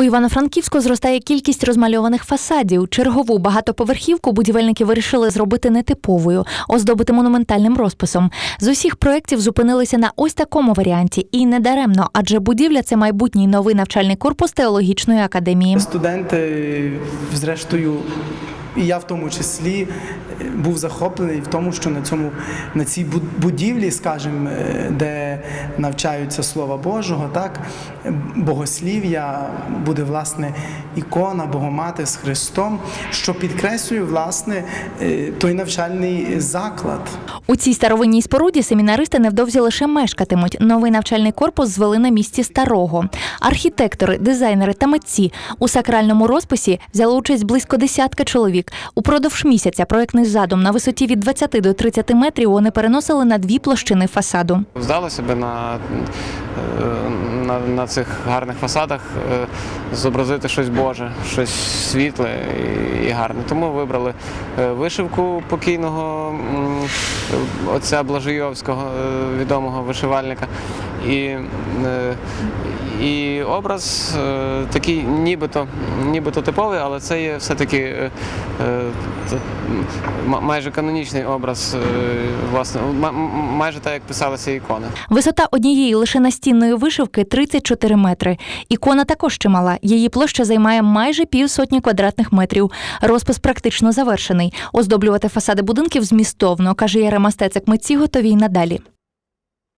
У Івано-Франківську зростає кількість розмальованих фасадів. Чергову багатоповерхівку будівельники вирішили зробити нетиповою, оздобити монументальним розписом. З усіх проєктів зупинилися на ось такому варіанті, і не даремно, адже будівля це майбутній новий навчальний корпус теологічної академії. Студенти, зрештою, і я в тому числі був захоплений в тому, що на цьому на цій бу- будівлі, скажімо, е, де навчаються Слова Божого, так богослів'я, буде власне ікона Богомати з Христом, що підкреслює власне е, той навчальний заклад. У цій старовинній споруді семінаристи невдовзі лише мешкатимуть. Новий навчальний корпус звели на місці старого. Архітектори, дизайнери та митці у сакральному розписі взяли участь близько десятка чоловік. Упродовж місяця проектний задум на висоті від 20 до 30 метрів вони переносили на дві площини фасаду. Здалося би на, е, на, на цих гарних фасадах е, зобразити щось Боже, щось світле і, гарне. Тому вибрали е, вишивку покійного отця Блажийовського, відомого вишивальника. І, е, і образ е, такий нібито, нібито типовий, але це є все-таки е, майже канонічний образ, власне, майже так, як писалися ікони. Висота однієї лише настінної вишивки 34 метри. Ікона також чимала. Її площа займає майже півсотні квадратних метрів. Розпис практично завершений. Оздоблювати фасади будинків змістовно, каже Ярема Стецик. Митці готові й надалі.